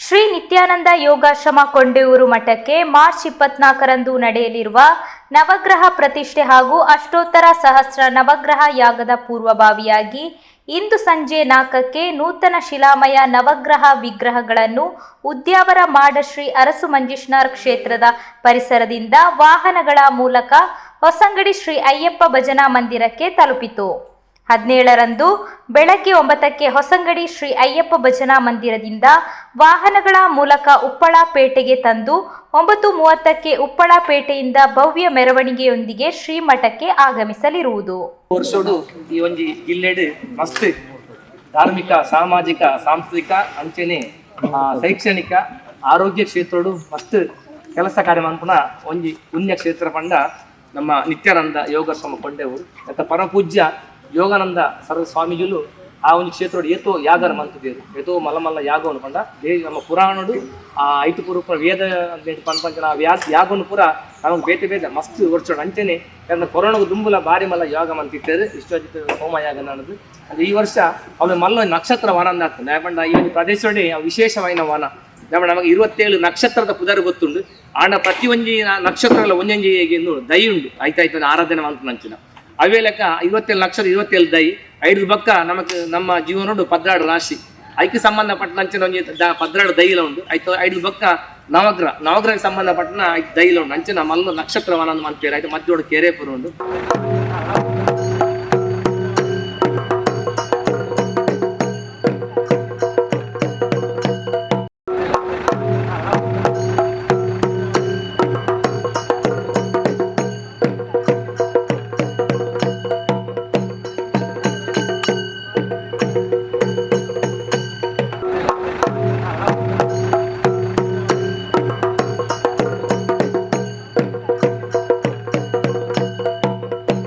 ಶ್ರೀ ನಿತ್ಯಾನಂದ ಯೋಗಾಶ್ರಮ ಕೊಂಡೆಯೂರು ಮಠಕ್ಕೆ ಮಾರ್ಚ್ ಇಪ್ಪತ್ನಾಲ್ಕರಂದು ನಡೆಯಲಿರುವ ನವಗ್ರಹ ಪ್ರತಿಷ್ಠೆ ಹಾಗೂ ಅಷ್ಟೋತ್ತರ ಸಹಸ್ರ ನವಗ್ರಹ ಯಾಗದ ಪೂರ್ವಭಾವಿಯಾಗಿ ಇಂದು ಸಂಜೆ ನಾಲ್ಕಕ್ಕೆ ನೂತನ ಶಿಲಾಮಯ ನವಗ್ರಹ ವಿಗ್ರಹಗಳನ್ನು ಉದ್ಯಾವರ ಮಾಡ ಶ್ರೀ ಅರಸು ಮಂಜೇಶ್ನಾರ್ ಕ್ಷೇತ್ರದ ಪರಿಸರದಿಂದ ವಾಹನಗಳ ಮೂಲಕ ಹೊಸಂಗಡಿ ಶ್ರೀ ಅಯ್ಯಪ್ಪ ಭಜನಾ ಮಂದಿರಕ್ಕೆ ತಲುಪಿತು. ಹದಿನೇಳರಂದು ಬೆಳಗ್ಗೆ ಒಂಬತ್ತಕ್ಕೆ ಹೊಸಂಗಡಿ ಶ್ರೀ ಅಯ್ಯಪ್ಪ ಭಜನಾ ಮಂದಿರದಿಂದ ವಾಹನಗಳ ಮೂಲಕ ಉಪ್ಪಳ ಪೇಟೆಗೆ ತಂದು ಒಂಬತ್ತು ಮೂವತ್ತಕ್ಕೆ ಉಪ್ಪಳ ಪೇಟೆಯಿಂದ ಭವ್ಯ ಮೆರವಣಿಗೆಯೊಂದಿಗೆ ಶ್ರೀಮಠಕ್ಕೆ ಆಗಮಿಸಲಿರುವುದು. ವರ್ಷೋಡು ಈ ಮತ್ತು ಮಸ್ತ್ ಧಾರ್ಮಿಕ, ಸಾಮಾಜಿಕ, ಸಾಂಸ್ಕೃತಿಕ, ಅಂಚನೆ ಶೈಕ್ಷಣಿಕ, ಆರೋಗ್ಯ ಕ್ಷೇತ್ರಡು ಮಸ್ತ್ ಕೆಲಸ ಕಾರ್ಯ ಒಂಜಿ ಪುಣ್ಯ ಕ್ಷೇತ್ರ ಪಂಡ ನಮ್ಮ ನಿತ್ಯಾನಂದ ಯೋಗಾಶ್ರಮ ಕೊಂಡೆವು ಮತ್ತು ಪರಮಪೂಜ್ಯ ಯೋಗಾನಂದ ಸರ ಸ್ವಾಮೀಜಿಲು ಆ ಒಂದು ಕ್ಷೇತ್ರಡು ಏತೋ ಯಾಗನ ಮಂತಿದ್ದೇರು ಏತೋ ಮಲಮಲ್ಲ ಮಲ್ಲ ಅನ್ಕೊಂಡ ದೇ ನಮ್ಮ ಪುರಾಣಡು, ಆ ಐತು ಪೂರ್ವ ಪುರ ವೇದ ಅಂತ ಆ ಯಾಗ ಯಾಗವನ್ನು ಪೂರ ನಾವು ಬೇತೆ ಬೇತೆ ಮಸ್ತ್ ವರ್ಷೋಡು ಅಂಚನೆ ಯಾಕಂದ್ರೆ ಕೊರೋನಾಗ ದುಂಬುಲ ಬಾರಿ ಮಲ್ಲ ಯೋಗ ಮಂತಿದ್ದೇರು ಇಷ್ಟೋಜಿತ ಹೋಮ ಯಾಗ ಅನ್ನೋದು. ಅಂದ್ರೆ ಈ ವರ್ಷ ಅವಳು ಮಲ್ಲ ನಕ್ಷತ್ರ ವಾನ ಆಗ್ತದೆ. ಯಾಕಂಡ ಈ ಒಂದು ಪ್ರದೇಶದಲ್ಲಿ ವಿಶೇಷವಾಯಿನ ವನ. ಯಾಕಂದ್ರೆ ನಮಗೆ ಇರುವತ್ತೇಳು ನಕ್ಷತ್ರದ ಪುದರ್ ಗೊತ್ತುಂಡು ಆಂಡ ಪ್ರತಿ ಒಂಜಿ ನ- ನಕ್ಷತ್ರಗಳ ಒಂಜೊಂಜಿ ದೈ ಉಂಡು ಆಯ್ತಾಯ್ತು ಆರಾಧನೆ ಮಾಡ್ತಾನೆ ನಂಚಿನ ಅವೇ ಲೆಕ್ಕ ಐವತ್ತೇಳು ನಕ್ಷತ್ರ ಇವತ್ತೇಳು ದೈ, ಐದು ಬಕ್ಕ ನಮಗೆ ನಮ್ಮ ಜೀವನೋಡು ಪದ್ರಾಡು ರಾಶಿ. ಐಕ್ಕೆ ಸಂಬಂಧಪಟ್ಟ ನಂಚಿನ ಒಂಜಿ ದ ಪದ್ರಾಡು ದೈಲ ಉಂಡು ಆಯ್ತು ಐದು ಬಕ್ಕ ನವಗ್ರಹ, ನವಗ್ರಹಕ್ಕೆ ಸಂಬಂಧಪಟ್ಟ ಐದು ದೈಲ ಉಂಡು ಅಂಚಿನ ಮಲ್ಲ ನಕ್ಷತ್ರವನ ಅಂತ ಮಂತೇರು ಆಯ್ತು